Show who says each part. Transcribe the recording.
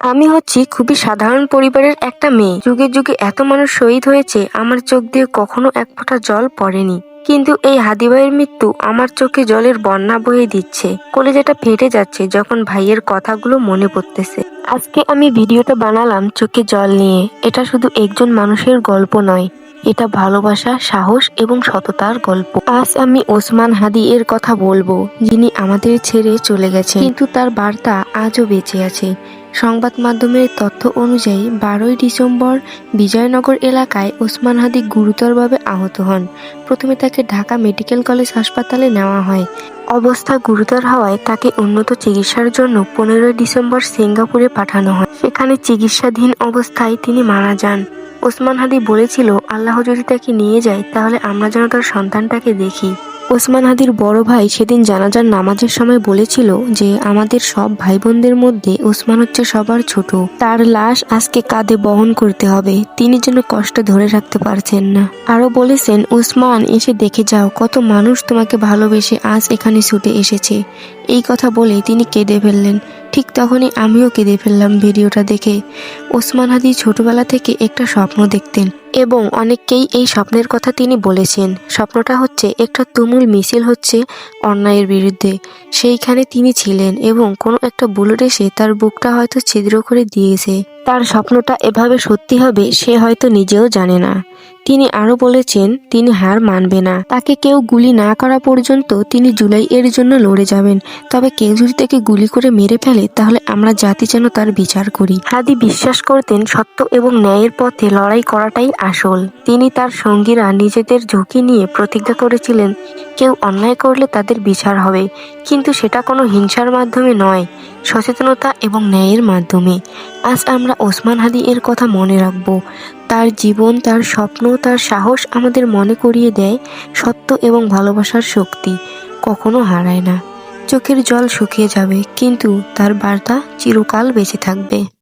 Speaker 1: আমি হচ্ছি খুবই সাধারণ পরিবারের একটা মেয়ে। যুগে যুগে এত মানুষ শহীদ হয়েছে, আমার চোখ দিয়ে কখনো এক ফোঁটা জল পড়েনি। কিন্তু এই হাদিভাইয়ের মৃত্যু আমার চোখে জলের বন্যা বয়ে দিচ্ছে। কলেজাটা ফেটে যাচ্ছে যখন ভাইয়ের কথাগুলো মনে পড়তেছে। আজকে আমি ভিডিওটা বানালাম চোখে জল নিয়ে। এটা শুধু একজন মানুষের গল্প নয় এটা ভালোবাসা, সাহস এবং সততার গল্প। আজ আমি ওসমান হাদি এর কথা বলব, যিনি আমাদের ছেড়ে চলে গেছে কিন্তু তার বার্তা আজও বেঁচে আছে। সংবাদ মাধ্যমের তথ্য অনুযায়ী বারোই ডিসেম্বর বিজয়নগর এলাকায় ওসমান হাদি গুরুতরভাবে আহত হন। প্রথমে তাকে ঢাকা মেডিকেল কলেজ হাসপাতালে নেওয়া হয়। অবস্থা গুরুতর হওয়ায় তাকে উন্নত চিকিৎসার জন্য পনেরোই ডিসেম্বর সিঙ্গাপুরে পাঠানো হয়। সেখানে চিকিৎসাধীন অবস্থায় তিনি মারা যান। ওসমান হাদি বলেছিল, আল্লাহ যদি তাকে নিয়ে যায়, তাহলে আমরা যেন তার সন্তানটাকে দেখি। ওসমান হাদির বড় ভাই সেদিন জানাজার নামাজের সময় বলেছিল যে, আমাদের সব ভাই বোনদের মধ্যে ওসমান হচ্ছে সবার ছোট। তার লাশ আজকে কাঁধে বহন করতে হবে। তিনি যেন কষ্ট ধরে রাখতে পারছেন না। আরও বলেছেন, ওসমান, এসে দেখে যাও, কত মানুষ তোমাকে ভালোবেসে আজ এখানে ছুটে এসেছে। এই কথা বলে তিনি কেঁদে ফেললেন। ঠিক তখনই আমিও কেঁদে ফেললাম ভিডিওটা দেখে। ওসমান হাদি ছোটবেলা থেকে একটা স্বপ্ন দেখতেন এবং অনেককেই এই স্বপ্নের কথা তিনি বলেছেন। স্বপ্নটা হচ্ছে একটা তুমুল মিছিল হচ্ছে অন্যায়ের বিরুদ্ধে। সেইখানে তিনি ছিলেন এবং কোনো একটা বুলেট এসে তার বুকটা হয়তো ছিদ্র করে দিয়েছে। তার স্বপ্নটা এভাবে সত্যি হবে সে হয়তো নিজেও জানে না। তিনি আরও বলেছেন, তিনি হার মানবে না। তাকে কেউ গুলি না করা পর্যন্ত তিনি জুলাই এর জন্য লড়ে যাবেন। তবে কেউ যদি তাকে গুলি করে মেরে ফেলে, তাহলে আমরা জাতি যেন তার বিচার করি। হাদি বিশ্বাস করতেন সত্য এবং ন্যায়ের পথে লড়াই করাটাই আসল। তিনি তার সঙ্গীরা নিজেদের ঝুঁকি নিয়ে প্রতিজ্ঞা করেছিলেন, কেউ অন্যায় করলে তাদের বিচার হবে। কিন্তু সেটা কোনো হিংসার মাধ্যমে নয়, সচেতনতা এবং ন্যায়ের মাধ্যমে। আজ আমরা ওসমান হাদি এর কথা মনে রাখব। তার জীবন, তার স্বপ্ন, তার সাহস আমাদের মনে করিয়ে দেয় সত্য এবং ভালোবাসার শক্তি। কখনো হারায় না। চোখের জল শুকিয়ে যাবে, কিন্তু তার বার্তা চিরকাল বেঁচে থাকবে।